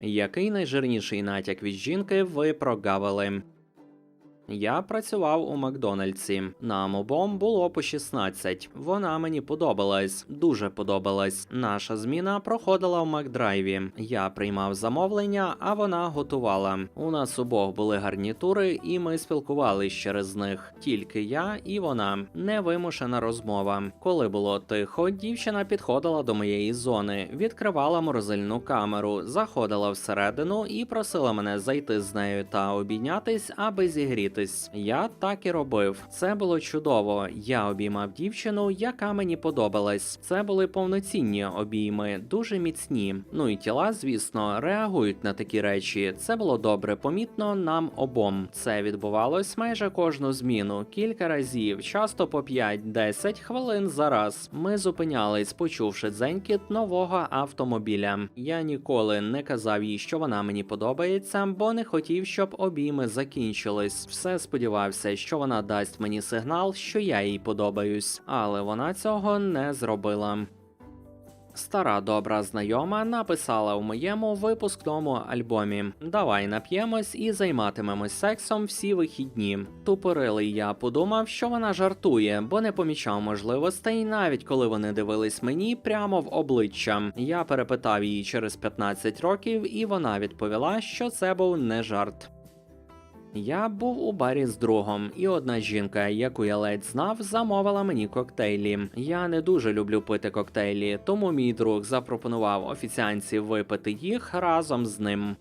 Який найжирніший натяк від жінки ви прогавили? Я працював у Макдональдсі. Нам обом було по 16. Вона мені подобалась, дуже подобалась. Наша зміна проходила в Макдрайві. Я приймав замовлення, а вона готувала. У нас обох були гарнітури, і ми спілкувались через них. Тільки я і вона. Невимушена розмова. Коли було тихо, дівчина підходила до моєї зони, відкривала морозильну камеру, заходила всередину і просила мене зайти з нею та обійнятись, аби зігрітись. Я так і робив. Це було чудово. Я обіймав дівчину, яка мені подобалась. Це були повноцінні обійми, дуже міцні. Ну і тіла, звісно, реагують на такі речі. Це було добре помітно нам обом. Це відбувалось майже кожну зміну, кілька разів, часто по 5-10 хвилин за раз. Ми зупинялись, почувши дзенькіт нового автомобіля. Я ніколи не казав їй, що вона мені подобається, бо не хотів, щоб обійми закінчились. Все сподівався, що вона дасть мені сигнал, що я їй подобаюсь, але вона цього не зробила. Стара добра знайома написала у моєму випускному альбомі: Давай нап'ємось і займатимемось сексом всі вихідні. Тупорилий я подумав, що вона жартує, бо не помічав можливостей, навіть коли вони дивились мені прямо в обличчя. Я перепитав її через 15 років, і вона відповіла, що це був не жарт. Я був у барі з другом, і одна жінка, яку я ледь знав, замовила мені коктейлі. Я не дуже люблю пити коктейлі, тому мій друг запропонував офіціанці випити їх разом з ним.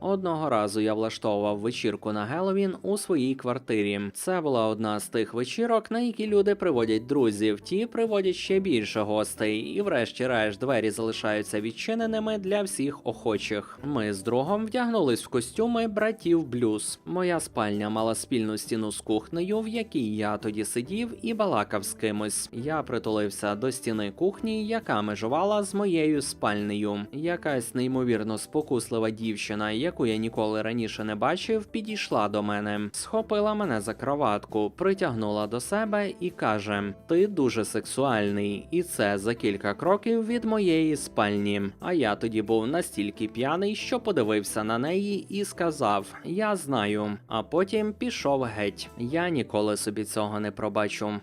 Одного разу я влаштовував вечірку на Геловін у своїй квартирі. Це була одна з тих вечірок, на які люди приводять друзів, ті приводять ще більше гостей, і врешті-решт двері залишаються відчиненими для всіх охочих. Ми з другом вдягнулись в костюми братів блюз. Моя спальня мала спільну стіну з кухнею, в якій я тоді сидів і балакав з кимось. Я притулився до стіни кухні, яка межувала з моєю спальнею. Якась неймовірно спокуслива дівчина, яку я ніколи раніше не бачив, підійшла до мене, схопила мене за кроватку, притягнула до себе і каже: Ти дуже сексуальний, і це за кілька кроків від моєї спальні. А я тоді був настільки п'яний, що подивився на неї і сказав: Я знаю. А потім пішов геть. Я ніколи собі цього не пробачу.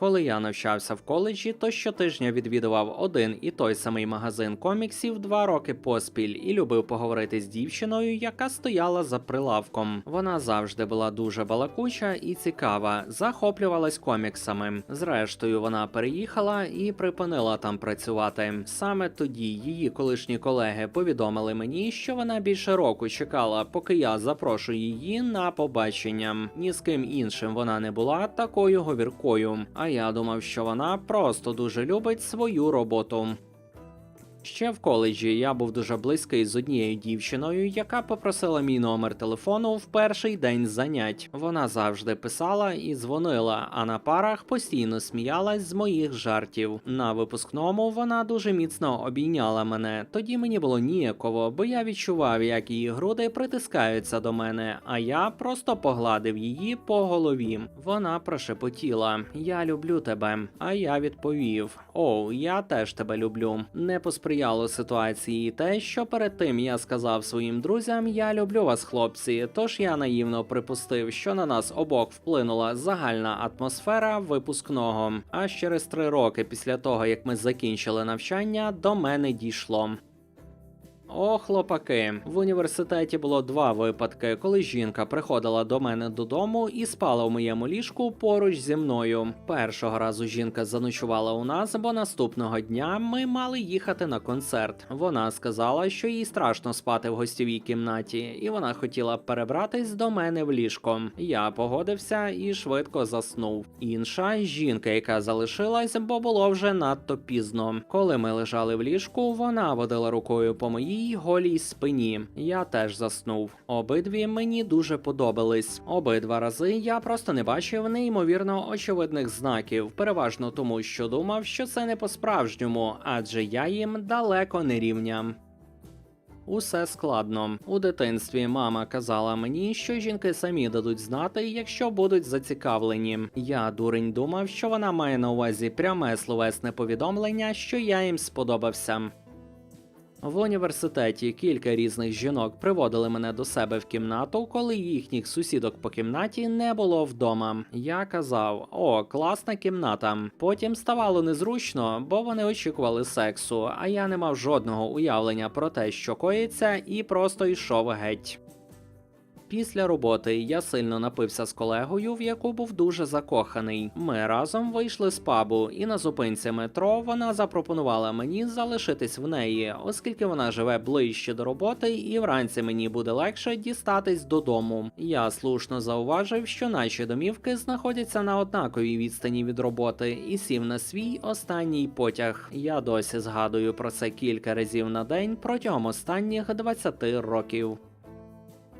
Коли я навчався в коледжі, то щотижня відвідував один і той самий магазин коміксів два роки поспіль і любив поговорити з дівчиною, яка стояла за прилавком. Вона завжди була дуже балакуча і цікава, захоплювалась коміксами. Зрештою, вона переїхала і припинила там працювати. Саме тоді її колишні колеги повідомили мені, що вона більше року чекала, поки я запрошу її на побачення. Ні з ким іншим вона не була такою говіркою. А я думав, що вона просто дуже любить свою роботу. Ще в коледжі я був дуже близький з однією дівчиною, яка попросила мій номер телефону в перший день занять. Вона завжди писала і дзвонила, а на парах постійно сміялась з моїх жартів. На випускному вона дуже міцно обійняла мене. Тоді мені було ніяково, бо я відчував, як її груди притискаються до мене, а я просто погладив її по голові. Вона прошепотіла: Я люблю тебе. А я відповів: Оу, я теж тебе люблю. Не посприяло ситуації те, що перед тим я сказав своїм друзям: Я люблю вас, хлопці. Тож я наївно припустив, що на нас обох вплинула загальна атмосфера випускного. Аж через три роки після того, як ми закінчили навчання, до мене дійшло. О, хлопаки, в університеті було два випадки, коли жінка приходила до мене додому і спала в моєму ліжку поруч зі мною. Першого разу жінка заночувала у нас, бо наступного дня ми мали їхати на концерт. Вона сказала, що їй страшно спати в гостєвій кімнаті, і вона хотіла перебратись до мене в ліжко. Я погодився і швидко заснув. Інша жінка, яка залишилась, бо було вже надто пізно. Коли ми лежали в ліжку, вона водила рукою по моїй голій спині. Я теж заснув. Обидві мені дуже подобались. Обидва рази я просто не бачив неймовірно очевидних знаків, переважно тому, що думав, що це не по-справжньому, адже я їм далеко не рівня. Усе складно. У дитинстві мама казала мені, що жінки самі дадуть знати, якщо будуть зацікавлені. Я дурень думав, що вона має на увазі пряме словесне повідомлення, що я їм сподобався. В університеті кілька різних жінок приводили мене до себе в кімнату, коли їхніх сусідок по кімнаті не було вдома. Я казав: о, класна кімната. Потім ставало незручно, бо вони очікували сексу, а я не мав жодного уявлення про те, що коїться, і просто йшов геть. Після роботи я сильно напився з колегою, в яку був дуже закоханий. Ми разом вийшли з пабу, і на зупинці метро вона запропонувала мені залишитись в неї, оскільки вона живе ближче до роботи, і вранці мені буде легше дістатись додому. Я слушно зауважив, що наші домівки знаходяться на однаковій відстані від роботи, і сів на свій останній потяг. Я досі згадую про це кілька разів на день протягом останніх 20 років.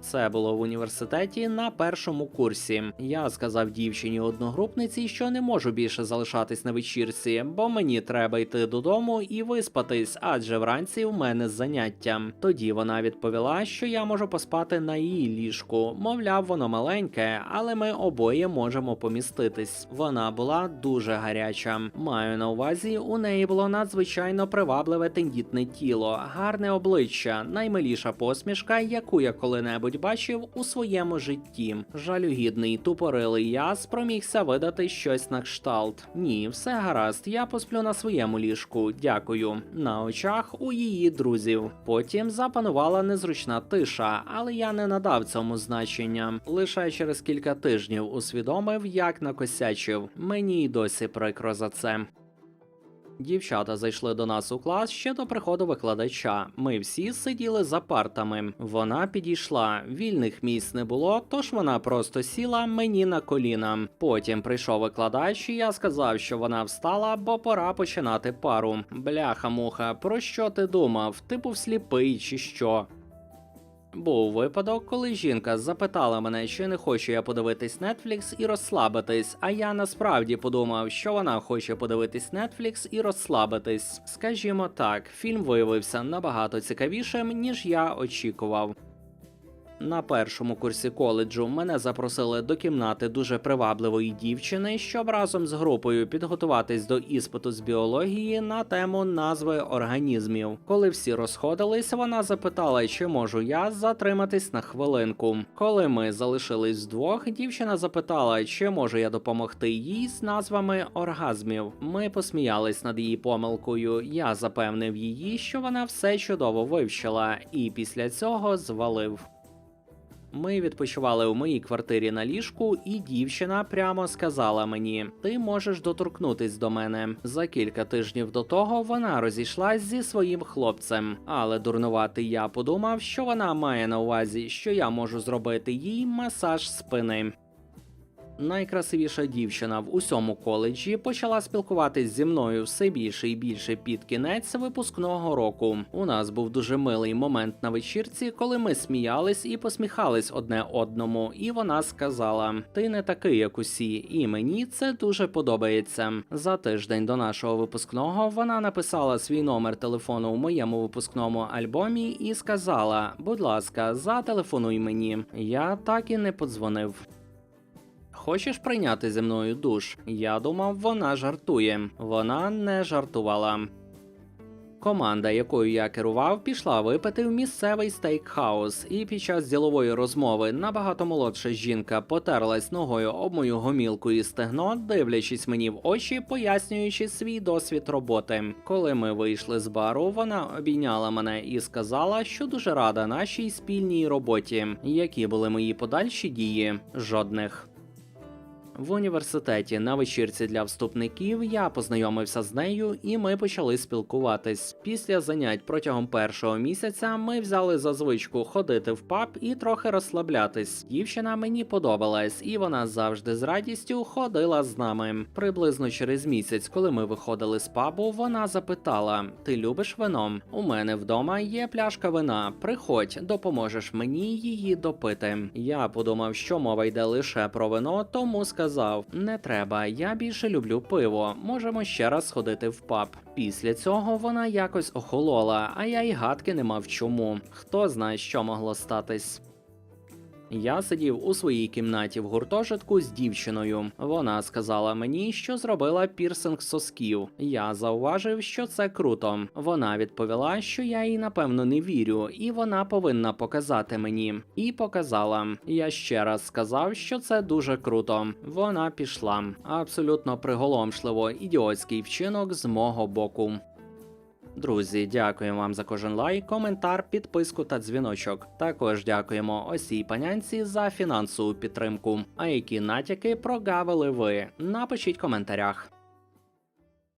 Це було в університеті на першому курсі. Я сказав дівчині одногрупниці, що не можу більше залишатись на вечірці, бо мені треба йти додому і виспатись, адже вранці в мене заняття. Тоді вона відповіла, що я можу поспати на її ліжку. Мовляв, воно маленьке, але ми обоє можемо поміститись. Вона була дуже гаряча. Маю на увазі, у неї було надзвичайно привабливе тендітне тіло, гарне обличчя, наймиліша посмішка, яку я коли-небудь бачив у своєму житті. Жалюгідний тупорилий я спромігся видати щось на кшталт. Ні, все гаразд, я посплю на своєму ліжку. Дякую. На очах у її друзів. Потім запанувала незручна тиша, але я не надав цьому значення. Лише через кілька тижнів усвідомив, як накосячив. Мені й досі прикро за це. Дівчата зайшли до нас у клас ще до приходу викладача. Ми всі сиділи за партами. Вона підійшла. Вільних місць не було, тож вона просто сіла мені на коліна. Потім прийшов викладач, і я сказав, що вона встала, бо пора починати пару. Бляха-муха, про що ти думав? Ти був сліпий чи що? Був випадок, коли жінка запитала мене, чи не хочу я подивитись Netflix і розслабитись. А я насправді подумав, що вона хоче подивитись Netflix і розслабитись. Скажімо так, фільм виявився набагато цікавішим, ніж я очікував. На першому курсі коледжу мене запросили до кімнати дуже привабливої дівчини, щоб разом з групою підготуватись до іспиту з біології на тему назви організмів. Коли всі розходились, вона запитала, чи можу я затриматись на хвилинку. Коли ми залишились вдвох, дівчина запитала, чи можу я допомогти їй з назвами оргазмів. Ми посміялись над її помилкою. Я запевнив її, що вона все чудово вивчила, і після цього звалив. Ми відпочивали у моїй квартирі на ліжку, і дівчина прямо сказала мені: Ти можеш доторкнутись до мене. За кілька тижнів до того вона розійшлась зі своїм хлопцем. Але дурнуватий я подумав, що вона має на увазі, що я можу зробити їй масаж спини. Найкрасивіша дівчина в усьому коледжі почала спілкуватись зі мною все більше і більше під кінець випускного року. У нас був дуже милий момент на вечірці, коли ми сміялись і посміхались одне одному, і вона сказала: Ти не такий, як усі, і мені це дуже подобається. За тиждень до нашого випускного вона написала свій номер телефону у моєму випускному альбомі і сказала: Будь ласка, зателефонуй мені. Я так і не подзвонив. Хочеш прийняти зі мною душ? Я думав, вона жартує. Вона не жартувала. Команда, якою я керував, пішла випити в місцевий стейкхаус, і під час ділової розмови набагато молодша жінка потерлась ногою об мою гомілку і стегно, дивлячись мені в очі, пояснюючи свій досвід роботи. Коли ми вийшли з бару, вона обійняла мене і сказала, що дуже рада нашій спільній роботі. Які були мої подальші дії? Жодних. В університеті на вечірці для вступників я познайомився з нею, і ми почали спілкуватись. Після занять протягом першого місяця ми взяли за звичку ходити в паб і трохи розслаблятись. Дівчина мені подобалась, і вона завжди з радістю ходила з нами. Приблизно через місяць, коли ми виходили з пабу, вона запитала: Ти любиш вино? У мене вдома є пляшка вина. Приходь, допоможеш мені її допити. Я подумав, що мова йде лише про вино, тому сказав: не треба, я більше люблю пиво. Можемо ще раз сходити в паб. Після цього вона якось охолола, а я й гадки не мав чому. Хто знає, що могло статись. Я сидів у своїй кімнаті в гуртожитку з дівчиною. Вона сказала мені, що зробила пірсинг сосків. Я зауважив, що це круто. Вона відповіла, що я їй напевно не вірю, і вона повинна показати мені. І показала. Я ще раз сказав, що це дуже круто. Вона пішла. Абсолютно приголомшливо, ідіотський вчинок з мого боку. Друзі, дякуємо вам за кожен лайк, коментар, підписку та дзвіночок. Також дякуємо осій панянці за фінансову підтримку. А які натяки прогавили ви? Напишіть в коментарях.